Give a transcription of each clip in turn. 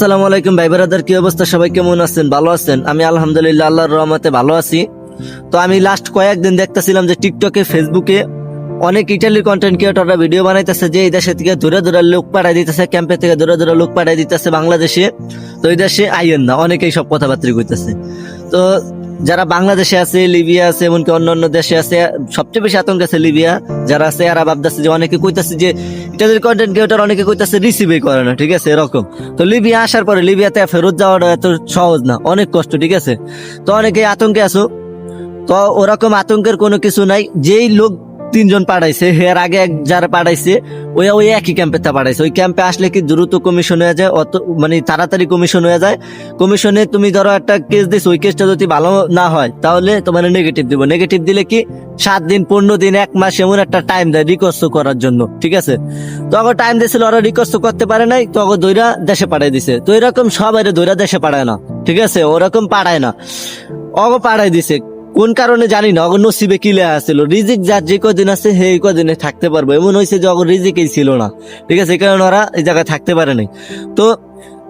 আসসালামু আলাইকুম, ভাই ব্রাদার, কি অবস্থা? সবাই কেমন আছেন? ভালো আছেন? আমি আলহামদুলিল্লাহ, আল্লাহর রহমতে ভালো আছি। তো আমি লাস্ট কয়েকদিন দেখতেছিলাম যে টিকটকে ফেসবুকে অনেক ইটালির কন্টেন্ট ক্রিয়েটররা ভিডিও বানাইতেছে যে এই দেশে থেকে দূরে দূরে লোক পাঠাই দিতেছে ক্যাম্পে থেকে দূরে দূরে লোক পাঠাই দিতেছে বাংলাদেশে। তো এই দেশে আইয়েন না, অনেকেই সব কথাবার্তা করতেছে তো যারা বাংলাদেশে আছে, লিবিয়া আছে, এমনকি অন্য অন্য দেশে আছে, সবচেয়ে বেশি আতঙ্ক আছে লিবিয়া। যারা আছে, এরা ভাবতেছে যে অনেকে কইতাছে যে ইটালির কন্টেন্ট ক্রিয়েটার অনেকে কইতাছে রিসিভই করে না, ঠিক আছে, এরকম। তো লিবিয়া আসার পরে লিবিয়াতে ফেরত যাওয়াটা এত সহজ না, অনেক কষ্ট, ঠিক আছে? তো অনেকে আতঙ্কে আছো। তো ওরকম আতঙ্কের কোনো কিছু নাই। যেই লোক তিনজন পাঠাইছে এর আগে এক যারা পাঠাইছে ওই ওই একই ক্যাম্পে তা পাঠাইছে। ওই ক্যাম্পে আসলে কি দ্রুত কমিশন হয়ে যায়, অত মানে তাড়াতাড়ি কমিশন হয়ে যায়। কমিশনে তুমি ধরো একটা কেস দিস ওই কেসটা যদি ভালো না হয়, তাহলে তোমার নেগেটিভ দিব। নেগেটিভ দিলে কি সাত দিন, পনেরো দিন, এক মাস এমন একটা টাইম দেয় রিকোয়েস্ট করার জন্য, ঠিক আছে? তখন টাইম দিয়েছিল, ওরা রিকোয়েস্ট করতে পারে নাই তখন দৈরা দেশে পাঠাই দিছে। তো এরকম সবাই দৈরা দেশে পাঠায় না, ঠিক আছে? ওরকম পাঠায় না। অগ পাঠাই দিছে। কোন কারণে জানি না অগর নসিবে কি লে আসছিল রিজিক যার যে কদিন আছে সেই কদিনে থাকতে পারব। এমন হয়েছে যে অগর রিজিকই ছিল না। ঠিক আছে কারণে ওরা এই জায়গায় থাকতে পারে নাই। তো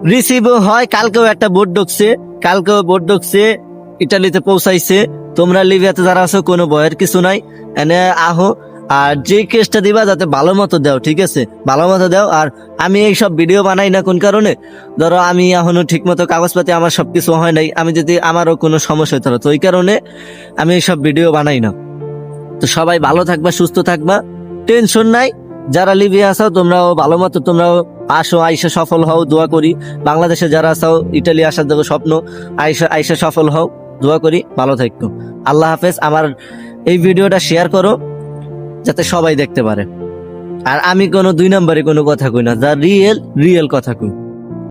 রিসিভ হয়, কালকেও একটা বোর্ড ঢুকছে, কালকেও বোর্ড ঢুকছে ইটালিতে পৌঁছাইছে। তোমরা লিবিয়াতে যারা আছো, কোনো ভয়ের কিছু নাই। এনে আহো। আর যে কেসটা দিবা যাতে ভালো মতো দাও, ঠিক আছে? ভালো মতো দাও, আর আমি এই সব ভিডিও বানাই না কোন কারণে? ধরো আমি এখনও ঠিক মতো কাগজপাতি আমার সবকিছু হয় নাই, আমি যদি আমারও কোনো সমস্যা হতো তো ওই কারণে আমি এই সব ভিডিও বানাই না। তো সবাই ভালো থাকবা, সুস্থ থাকবা, টেনশন নাই। যারা লিবিয়া আছো, তোমরাও ভালো মতো, তোমরাও আসো, আইসা সফল হও, দোয়া করি। বাংলাদেশে যারা আছো ইটালি আসার দেখো স্বপ্ন, আইসা আইসা সফল হও, দোয়া করি, ভালো থাকো। আল্লাহ হাফেজ, আমার এই ভিডিওটা শেয়ার করো। যাতে সবাই দেখতে পারে। আর আমি কোনো দুই নম্বরে কোনো কথা কই না, যা রিয়েল রিয়েল কথা কই।